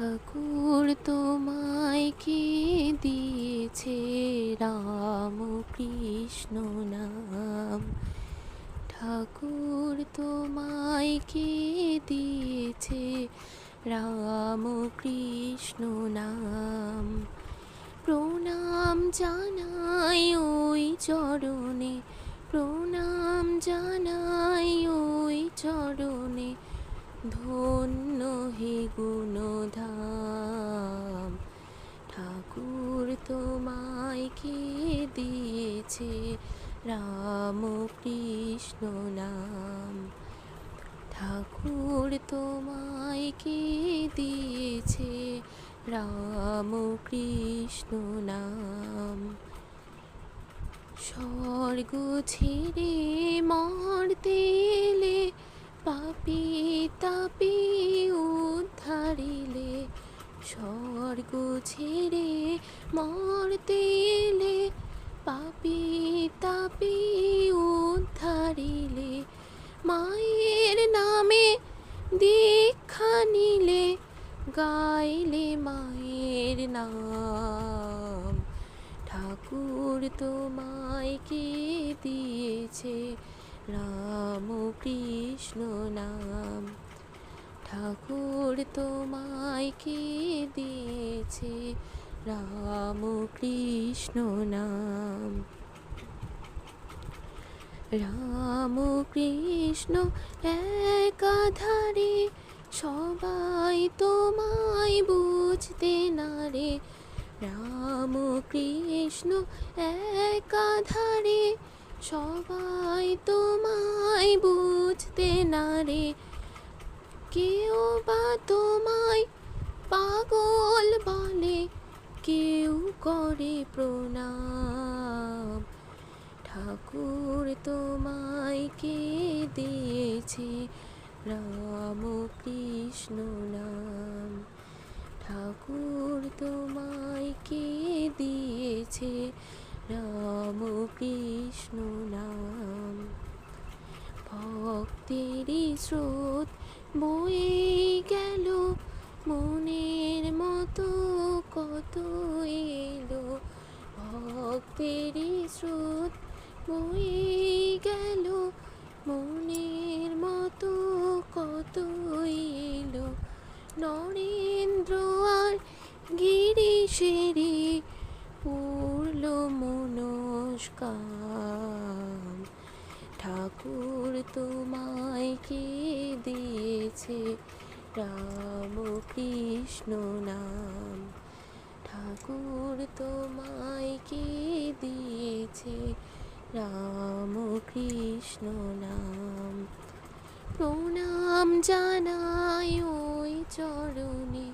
ঠাকুর তোমায় কে দিয়েছে? রাম কৃষ্ণ নাম। ঠাকুর তোমায় কে দিয়েছে? রাম কৃষ্ণ নাম। প্রণাম জানাই ওই চরণে। প্রণাম জানাই ওই চরণে। ধন্য হে গুণধাম। ঠাকুর তোমায় কে দিয়েছে? রাম কৃষ্ণ নাম। ঠাকুর তোমায় কে দিয়েছে? রাম কৃষ্ণ নাম। স্বর্গ ছেড়ে মর্তে এলে পাপি তাপি উদ্ধারিলে, স্বর্গ ছেড়ে মর্তে এলে, পাপি তাপি উদ্ধারিলে, মায়ের নামে দীক্ষা নিলে, গাইলে মায়ের নাম। ঠাকুর তোমায় কে দিয়েছে? রাম কৃষ্ণ নাম। ঠাকুর তোমায় কে দিয়েছে? রাম কৃষ্ণ নাম। রাম কৃষ্ণ একাধারে সবাই তোমায় বুঝতে না রে। রাম কৃষ্ণ একাধারে সবাই তোমায় বুঝতে না রে। কেউ বা তোমায় পাগল বলে, কেউ করে প্রণাম। ঠাকুর তোমায় কে দিয়েছে? রাম কৃষ্ণ নাম। ঠাকুর তোমায় কে দিয়েছে? রাম কৃষ্ণ নাম। ভক্তেরই স্রোত বয়ে গেল, মনের মতো কত এলো। ভক্তেরই স্রোত বয়ে গেল, মনের মতো কত এলো। নরেন্দ্র আর গিরিশেরি পূর্ল মনস্কাম। ঠাকুর তোমায় কে দিয়েছে? রাম কৃষ্ণ নাম। ঠাকুর তোমায় কে দিয়েছে? রাম কৃষ্ণ নাম। প্রণাম জানাই ওই চরণে।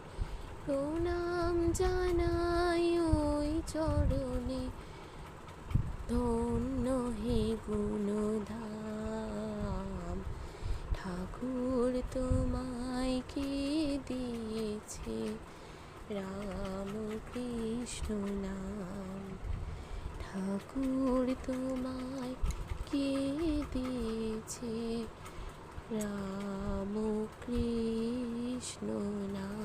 প্রণাম জানাই ওই চরণে। ধন্য হে গুণধাম। ঠাকুর তোমায় কে দিয়েছে? রাম কৃষ্ণ নাম। ঠাকুর তোমায় কে দিয়েছে? রাম কৃষ্ণ নাম।